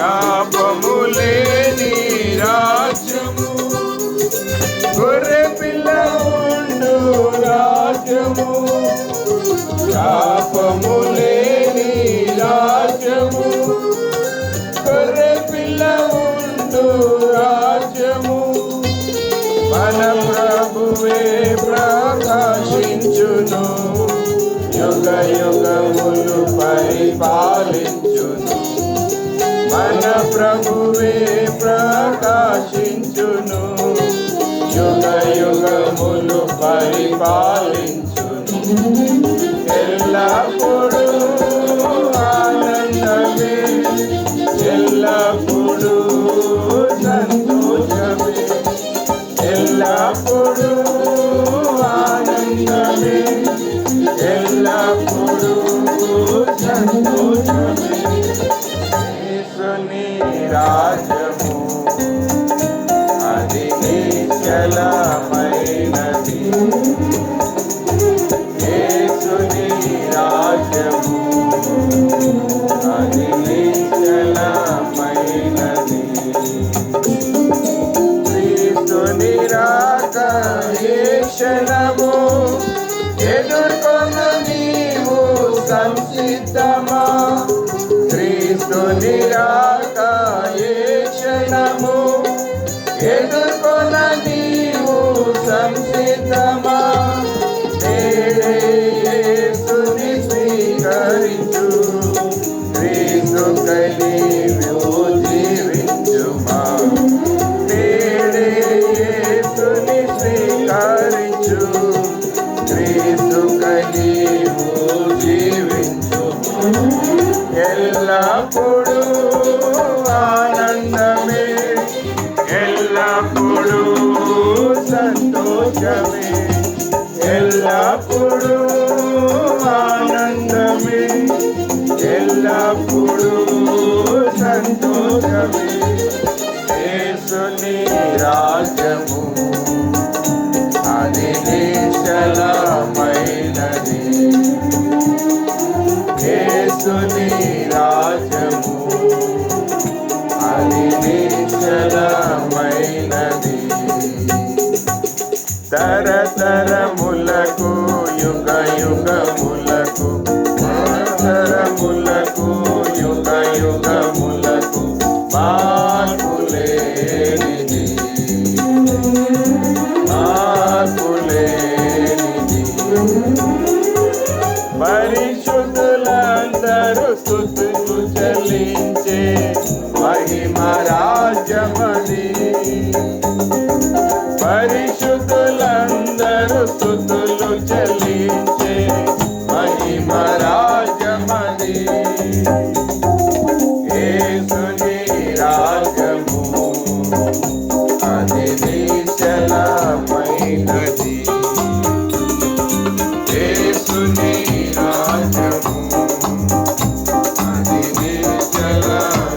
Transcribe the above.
శాపము రాజ్యము. గొర్రె పిల్ల ఉండు రాజ్యము. శాపము రాజ్యము. గొర్రె పిల్ల ఉండు రాజ్యము. మన ప్రభువే ప్రకాశించును. యుగ యుగములు పరిపాలించును. మన ప్రభువే ప్రకాశించును. యుగ యుగములు పరిపాలించును. ఎల్లప్పుడూ ఆనందమే. ఎల్లప్పుడూ సంతోషమే. ఎల్లప్పుడూ ఆనందమే. ఎల్లప్పుడూ సంతోషమే. యేసుని రాజ్యము అది నిశ్చలమైనది యేసుని రాజ్యము అది నిశ్చలమైనది క్రీస్తుని రాక ఏ క్షణము ఎదుర్కొన్న నీవు సంసిద్ధమా ఎదుర్కొన్న నీవు సంసిద్ధమా నేడే యేసుని స్వీకరించు. క్రీస్తు కలిగి జీవించుమా? సంతోషమే ఎల్లప్పుడూ ఆనందమే. ఎల్లప్పుడూ సంతోషమే. యేసుని రాజ్యము. అది తరములకు యుగ యుగములకు తరములకు యుగ యుగములకు మార్పులేనిది మార్పులేనిది పరిశుద్ధులందరూ స్థుతులు చెల్లించే మహిమ రాజ్యమది. అందరూ తుతులు చెల్లించే మహిమ రాజమని ఏసుని రాజము అది నిశ్చలమైనది ఏసుని రాజము అది నిశ్చలమైనది